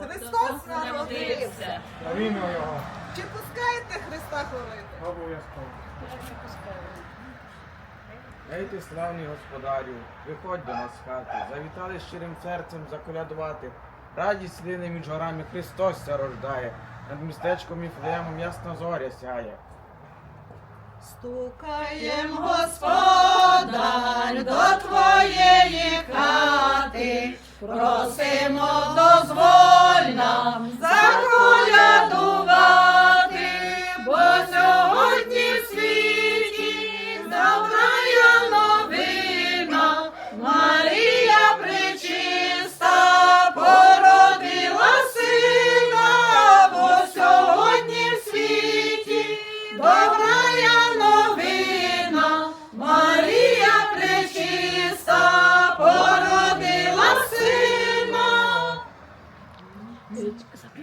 Христос народився. Славімо його. Чи пускаєте Христа хвалити? Обов'язково. Ей ти славний господарю, виходь до нас з хати, завітали щирим серцем заколядувати. Радість лине між горами Христос ся рождає, над містечком і Іфлеємом ясна зоря сяє. Стукаєм, Господар, до твоєї хати, просимо дозволь нам заколядувати, бо сьогодні в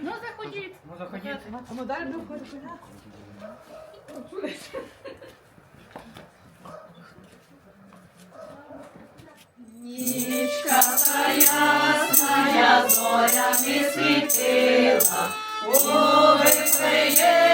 Ну, заходіть. Ну заходіть. А ми далі будемо ходити. Нічка та ясна, зорями світила, у Вифлеємі,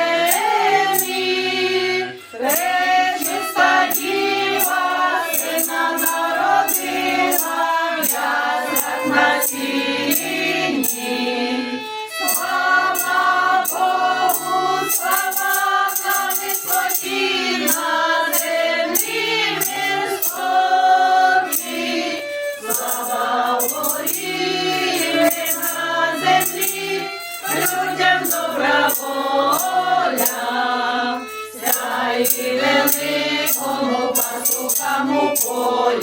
людям добра воля. Сяй великому пастухам у полі,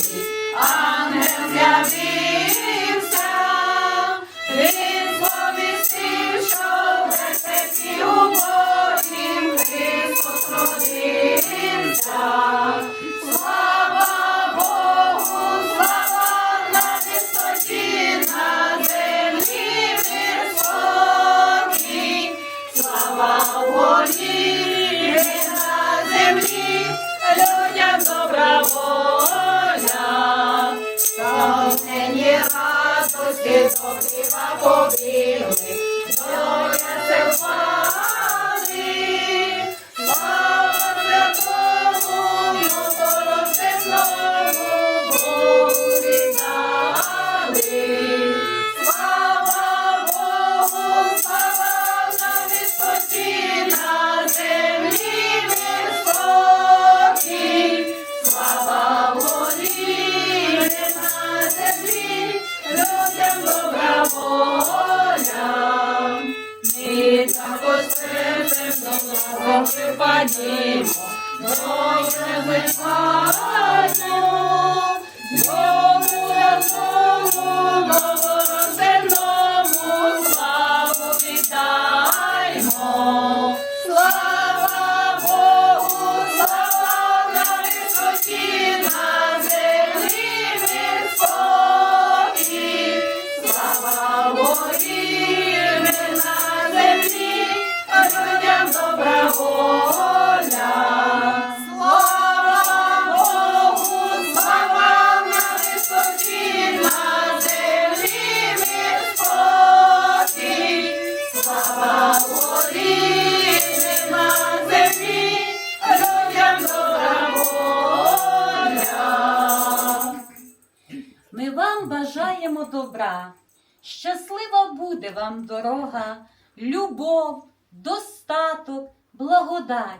любов, достаток, благодать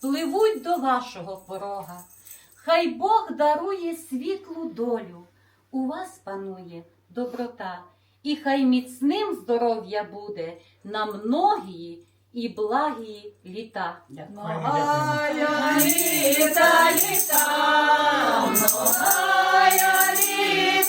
пливуть до вашого порога. Хай Бог дарує світлу долю, у вас панує доброта, і хай міцним здоров'я буде на многії і благі літа. Літа, літа, припадають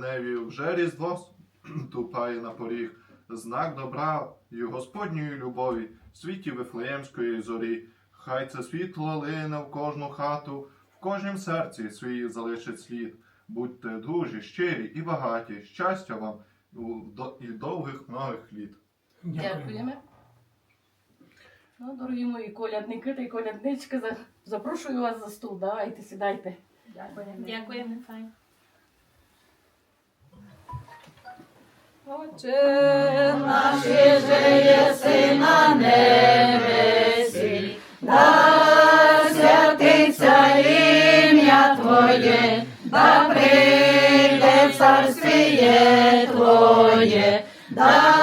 ясеневі вже різдво ступає на поріг, знак добра і Господньої любові, в світі Вифлеємської зорі. Хай це світло лине в кожну хату, в кожнім серці свій залишить слід. Будьте дружі, щирі і багаті, щастя вам і довгих многих літ. Дякуємо. Ну, дорогі мої колядники та й коляднички, запрошую вас за стол. Давайте, сідайте. Дякуємо, файн. Отче Наш же єси на небесі, да святиться ім'я Твоє, да прийде царствіє Твоє, да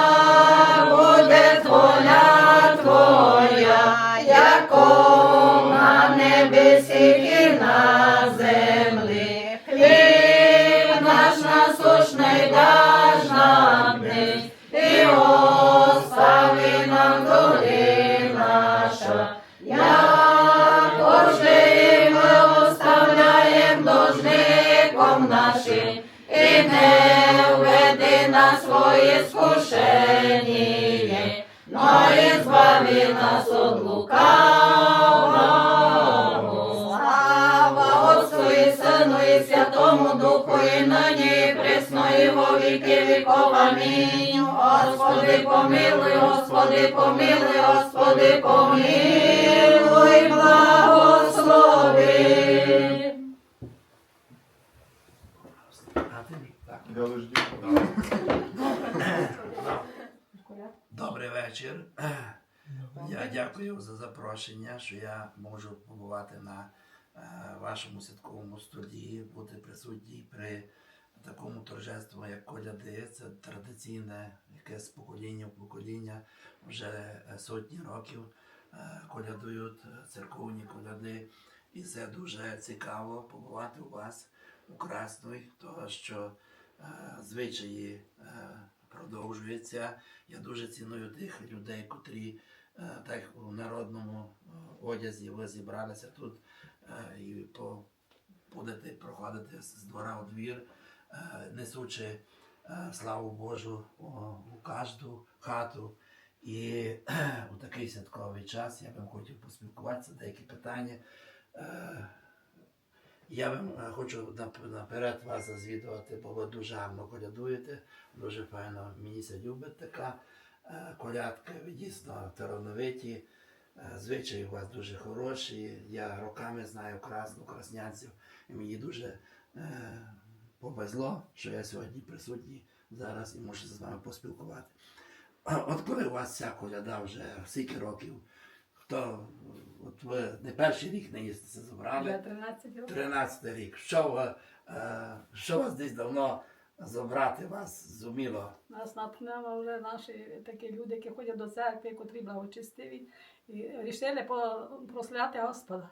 Господи, помилуй, Господи, помилуй, Господи, помилуй, благослови. Добрий вечір. Я дякую за запрошення, що я можу побувати на е, вашому святковому столі, бути присутній при такому торжеству, як коляди. Це традиційне, яке з покоління в покоління вже е, сотні років е, колядують е, церковні коляди. І це дуже цікаво побувати у вас у Красної, того що звичаї продовжуються. Я дуже ціную тих людей, котрі так у народному одязі ви зібралися тут і по, будете проходити з двора у двір, несучи е, славу Божу у, кожну хату. І у такий святковий час я би хотів поспілкуватися, деякі питання. Е, Я вам е, хочу наперед вас зазвідувати, бо ви дуже гарно колядуєте, дуже файно мені це любить така е, колядка, ви дійсно талановиті, е, звичаї у вас дуже хороші. Я роками знаю красну краснянців, і мені дуже е, повезло, що я сьогодні присутній зараз і можу з вами поспілкувати. От коли у вас ця коляда вже скільки років, хто от ви не перший рік не їздите забрали. Я 13 років. 13 рік. Що, ви, е, що вас десь давно забрати вас зуміло? Нас натхнемо вже наші такі люди, які ходять до церкви, котрі благочестиві, і рішили прославляти Господа.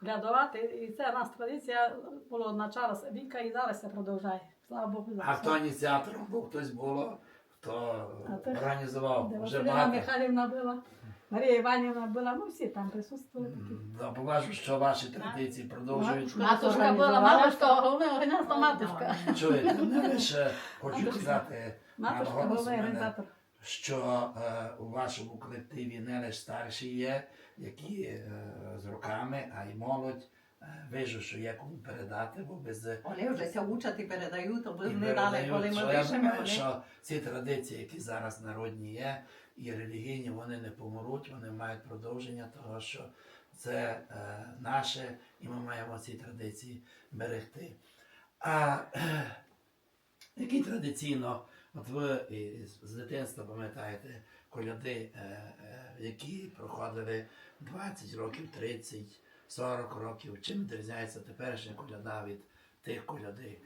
Колядувати. І це у нас традиція було начала віка і зараз це продовжує. Слава Богу за А хто ініціатором був, хтось було, хто А то- організував вже Василина багато. Михайлівна була. Марія Іванівна була, ну всі там присутствували. такі. Да, Побачу, що ваші традиції продовжують. Матушка була, матушка, головне організатор матушка. Чуєте, не лише хочу сказати, Матушка була мене, організатор. що е, у вашому колективі не лише старші є, які е, з роками, а й молодь. Е, Вижу, що є кому передати, бо без Вони вже ся учать і передають, то ви не дали, коли ми пишемо, вони що ці традиції, які зараз народні є, і релігійні, вони не помруть, вони мають продовження того, що це е, наше, і ми маємо ці традиції берегти. А е, які традиційно, от ви з дитинства пам'ятаєте коляди, е, е, які проходили 20 років, 30, 40 років, чим відрізняється теперішня коляда від тих коляди?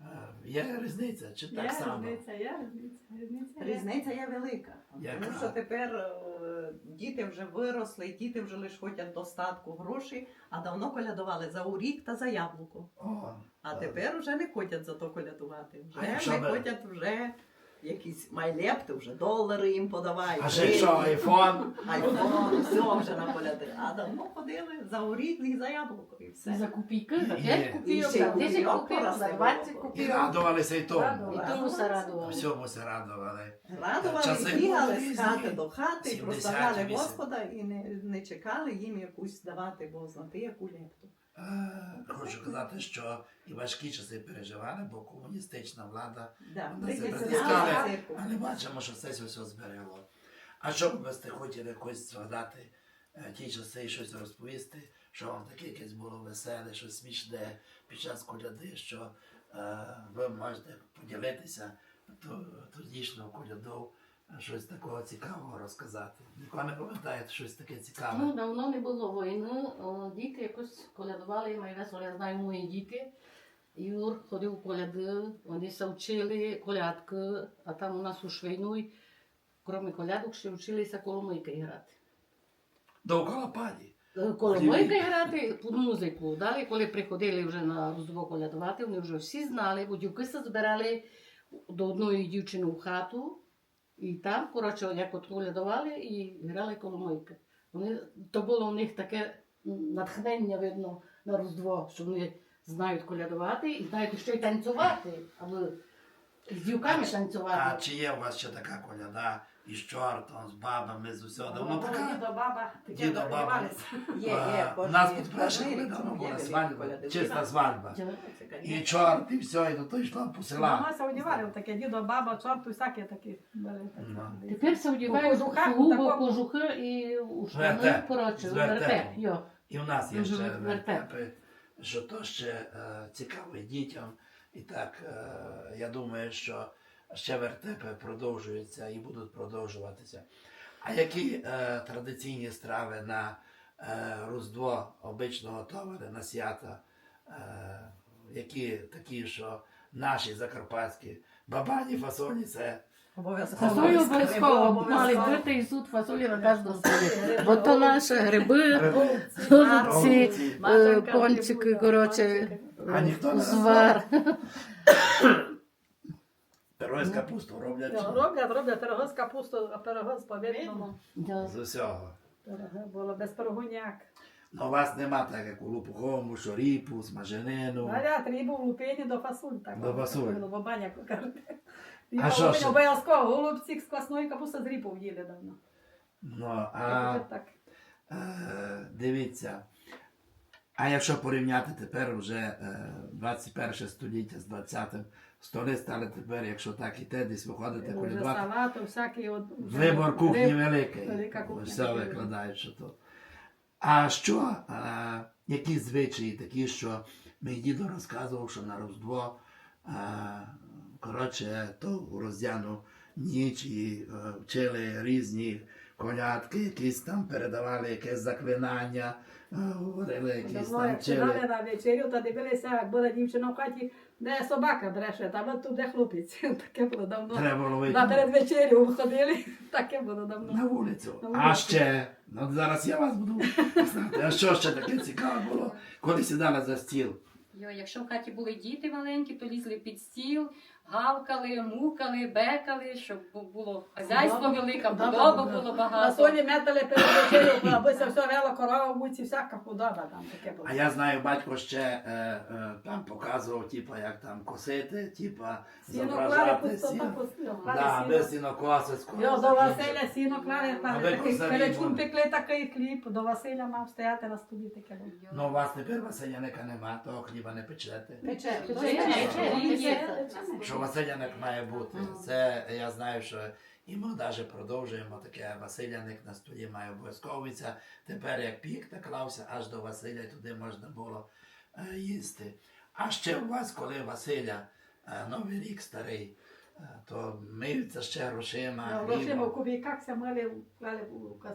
Е, Є різниця, чи так Є само? різниця, є різниця, різниця. Різниця є велика. Яка? Тому що тепер е, діти вже виросли, діти вже лише хочуть достатку грошей, а давно колядували за урік та за яблуко. О, А Так. тепер вже не хочуть за то колядувати. Вже не хочуть вже якісь майлепти, вже долари їм подавають. а ще що, айфон? Айфон, все вже на коляди. А давно ходили за і за яблуко, і все. За копійки, за І- 5 копійок, за й 10 копійок за поросте 20. І копійок. радувалися і тому. І тому се радували. Всьому се радували. Радували, Часи бігали з хати до хати, 70-ті, прославляли Господа і не, не чекали їм якусь давати, бо знати яку лепту. Е, Хочу казати, що і важкі часи переживали, бо комуністична влада Да, себе притисняли притискали, але бачимо, що це все зберегло. А що б ви хотіли якось згадати е, ті часи, щось розповісти, що вам таке якесь було веселе, щось смішне під час коляди, що е, ви можете поділитися ту- тодішнього коляду, е, щось такого цікавого розказати. Ніколи не пам'ятаєте щось таке Ну, цікаве. давно не було війни, о, діти якось колядували, весело, я знаю мої діти. Юр ходив коляди, вони се вчили колядки, а там у нас у Швейнуй, крім колядок, ще вчилися коломийки грати. Довкола пані. Е, Коломийки грати під музику. Далі, коли приходили вже на Різдво колядувати, вони вже всі знали, бо дівки се збирали до одної дівчини в хату, і там, коротше, як от колядували і грали коломойки. Вони, то було у них таке натхнення, видно, на роздво, що вони знають колядувати і знають ще й танцювати, аби з дівками А чи є у вас ще така коляда із чортом, з бабами, з усього? Давно така? Дідо, баба, таке Дідо, баба. доривалися. Є, А, є, У нас кожні під першим кожний недавно рік є була великі свадьба, чиста свадьба. І чорт, і все, і до того йшла по села. Мамася одягали таке, дідо, баба, чорту, всякі такі. були. Ну. Тепер се одягають У кожухах, сугубо кожухи і у штани, Вертеп. коротше, З вертепом. І в нас є Мгм, ще вертеп. вертепи, що то ще е, цікаво дітям. І так, е, я думаю, що ще вертепи продовжуються і будуть продовжуватися. А які е, традиційні страви на е, Різдво обично готували на свята? Які такі, що наші закарпатські бабані фасоні це Обов'язково. Фасолі обов'язково мали бити і суд фасолі на кожному столі. Бо то наші гриби, голубці, пончики, коротше, А ніхто не звар. перо з капусту роблять Ну, Роблять, роблять пироги з капустою, а пироги з повітряно. Да. з усього. Пироги було без пирогуняк. Ну, у вас нема так, як у лупуховому, шоріпу, смаженину. Варять рибу в лупені до фасуль. Так, До фасуль. Було, бо баня кажете. А що ще? Обов'язково голубці з квасної капусти з ріпу їли давно. Ну, А а так. е, дивіться. А якщо порівняти тепер вже е, 21 століття з 20-м, столи стали тепер, якщо так і те, десь виходите Вже колядувати. салату, всякий от... Вибор кухні великий. велика кухня. Все викладають, що то. А що, а, які звичаї такі, що мій дідо розказував, що на Різдво, а, коротше, то у роздяну ніч і е, вчили різні колядки, якісь там передавали якесь заклинання, говорили якісь Давно там вчили. на вечерю, та дивилися, як була дівчина в хаті, де собака бреше, там от тут де хлопець. Таке було давно. Треба було На вийти перед вечерю ходили, таке було давно. на вулицю. На А вулицю. ще, ну зараз я вас буду знати, а що ще таке цікаве було, коли сідали за стіл? Йо, якщо в хаті були діти маленькі, то лізли під стіл, гавкали, мукали, бекали, щоб було хазяйство велике, худоба було На багато. солі метали перед це все вело корова, в муці, всяка худоба там таке було. А я знаю, батько ще е, е, там показував, типа, як там косити, типа, зображати сіно. пустило. Да, без сінокосицького. Йо, до Василя сіно клали, перечун пекли такий хліб, до Василя мав стояти на столі таке було. Ну, у вас тепер Василяника нема, того хліба не печете. Пече, Пече, пече, пече, пече. Що Василяник має бути. Це я знаю, що і ми навіть продовжуємо таке Василяник на столі має обов'язковиця. Тепер як пік наклався аж до Василя, туди можна було е, їсти. А ще у вас, коли Василя е, Новий рік старий, е, то миються ще грошима, Грошима в копійках мали, клали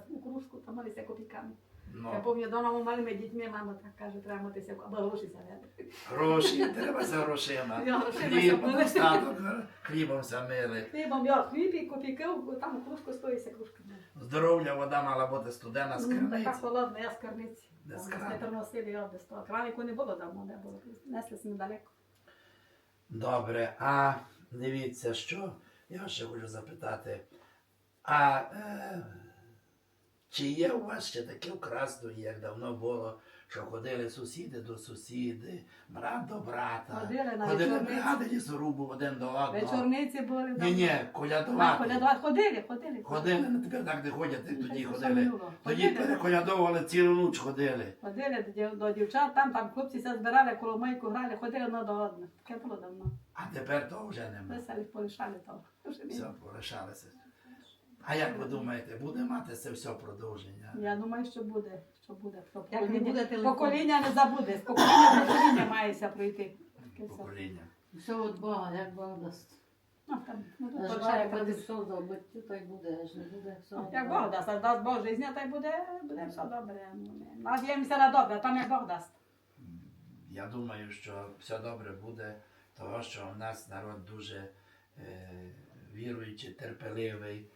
у кружку, там малися копійками. Я Ну, пам'ятаю, дома ми малими дітьми, мама так каже, треба мотися, або гроші завели. гроші, треба за грошима. Я грошима Хліб, забула. достаток, хлібом замили. Хлібом, я хліб і копійки, там кружку стоїться кружка. Здоров'я, вода мала бути студена з Ну, Така холодна, я з карниці. Не приносили його десь того. Кранику не було давно, не було. Несли сме далеко. Добре, а дивіться, що я ще хочу запитати. А е, чи є у вас ще таке вкрасно, як давно було, що ходили сусіди до сусіди, брат до брата, Ходили на ходили вечорниці. бригади лісорубу один до одного? Вечорниці були. Ні, ні, колядувати. колядувати ходили, ходили. Ходили, ну тепер так не ходять, як тоді ходили. Тоді переколядовували цілу ніч ходили. Ходили до, дівчат, там, там хлопці все збирали, коло майку грали, ходили одне до одного. Таке було давно. А тепер того вже нема. Веселі порішали того. Все, порішалися. А як ви думаєте, буде мати це все продовження? Я думаю, що буде. Що буде. Що Як не буде покоління, покоління не забуде. З покоління в покоління мається пройти. Таке все. Покоління. Все від Бога, як Бог дасть. Ну, там, ну, тут порішали буде все добити, то й буде, аж не буде все. Ну, Як Бог дасть, а дасть Бог життя, то й буде, буде все добре. Ну, не- Надіємося на добре, там як Бог дасть. Я думаю, що все добре буде, того що в нас народ дуже е, віруючий, терпеливий,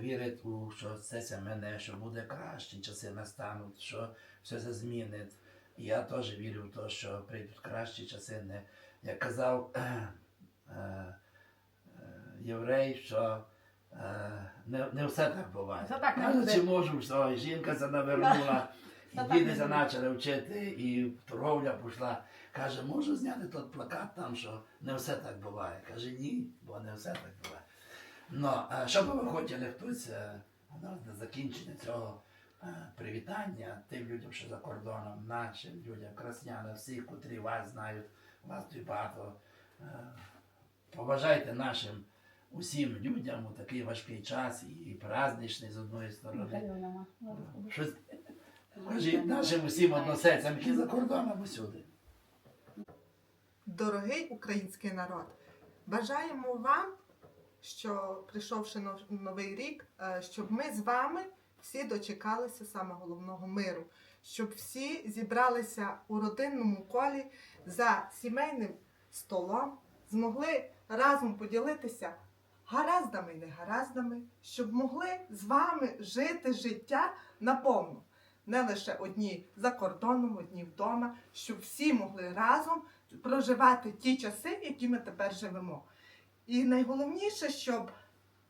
вірить у що це мене, що буде кращі часи настануть, що все це змінить. Я теж вірю в те, що прийдуть кращі часи. Не, як казав е, е, єврей, що е, не, не все так буває. Каже, чи можу і жінка це навернула, і діти почали вчити, і торговля пішла. Каже, можу зняти той плакат там, що не все так буває. Каже, ні, бо не все так буває. Ну, а що би ви хотіли хтось е, ну, на закінчення цього е, привітання тим людям, що за кордоном, нашим людям, красняна, всіх, котрі вас знають, вас тут багато. е, Побажайте нашим усім людям у такий важкий час і, праздничний з одної сторони. Господи. Щось кажіть нашим усім односельцям, які за кордоном усюди. Дорогий український народ, бажаємо вам, що прийшовши новий рік, е, щоб ми з вами всі дочекалися саме головного миру, щоб всі зібралися у родинному колі за сімейним столом, змогли разом поділитися гараздами і негараздами, щоб могли з вами жити життя наповну. Не лише одні за кордоном, одні вдома, щоб всі могли разом проживати ті часи, які ми тепер живемо. І найголовніше, щоб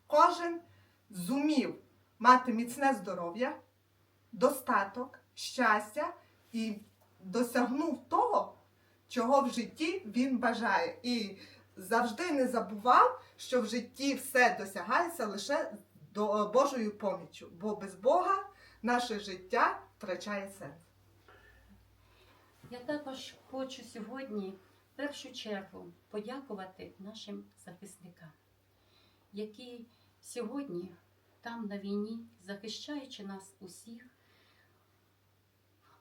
кожен зумів мати міцне здоров'я, достаток, щастя і досягнув того, чого в житті він бажає. І завжди не забував, що в житті все досягається лише до Божою поміччю, бо без Бога наше життя втрачає сенс. Я також хочу сьогодні в першу чергу подякувати нашим захисникам, які сьогодні там на війні, захищаючи нас усіх,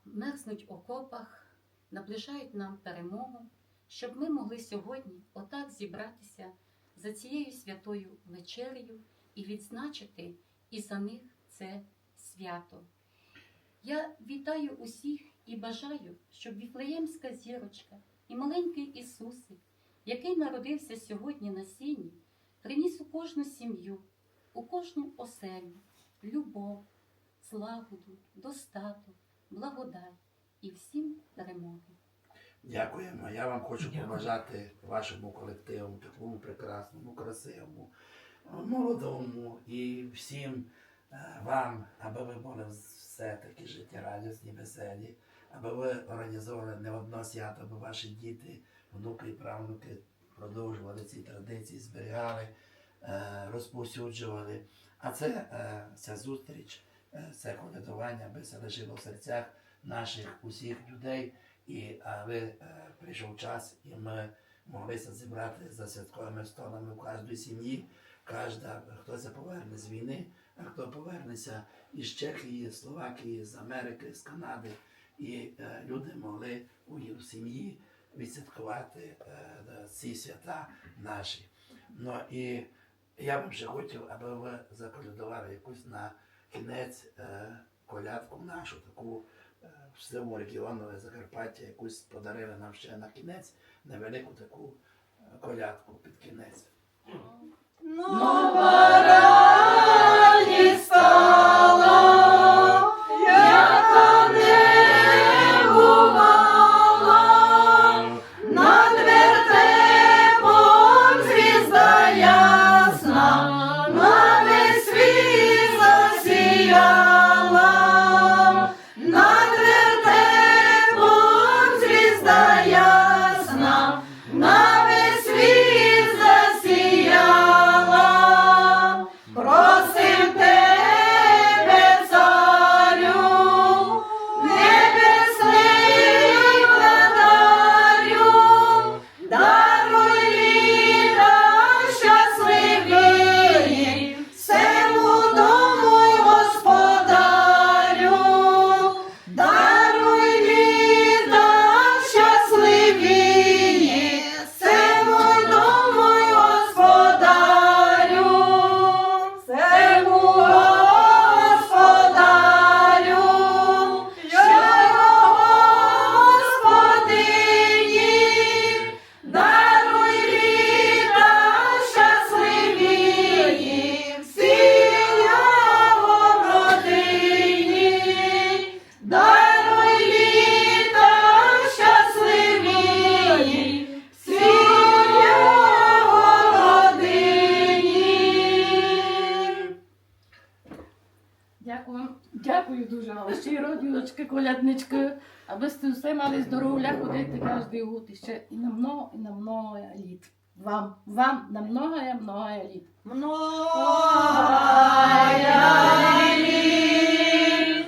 мерзнуть в окопах, наближають нам перемогу, щоб ми могли сьогодні отак зібратися за цією святою вечерею і відзначити і за них це свято. Я вітаю усіх і бажаю, щоб віфлеємська зірочка і маленький Ісусик, який народився сьогодні на сіні, приніс у кожну сім'ю, у кожну оселю любов, злагоду, достаток, благодать і всім перемоги. Дякуємо. Я вам хочу побажати вашому колективу, такому прекрасному, красивому, молодому і всім е, вам, аби ви були все таки життєрадісні, веселі, аби ви організовували не одно свято, аби ваші діти, внуки і правнуки продовжували ці традиції, зберігали, е, розповсюджували. А це е, ця зустріч, е, це колядування, аби це лишило в серцях наших усіх людей. І аби прийшов час, і ми моглися зібрати за святковими столами в кожній сім'ї. Кожна, хто це поверне з війни, а хто повернеться із Чехії, Словакії, з Америки, з Канади. І е, люди могли у сім'ї відсвяткувати е, ці свята наші. Ну і я б ще хотів, аби ви заколядували якусь на кінець е, колядку нашу, таку всьому регіону Закарпаття, якусь подарили нам ще на кінець, невелику таку колядку під кінець. Нова сте все мали здоров'я ходити кожен год і ще і на много, і на много літ. Вам, вам на много, много літ. Многая літ,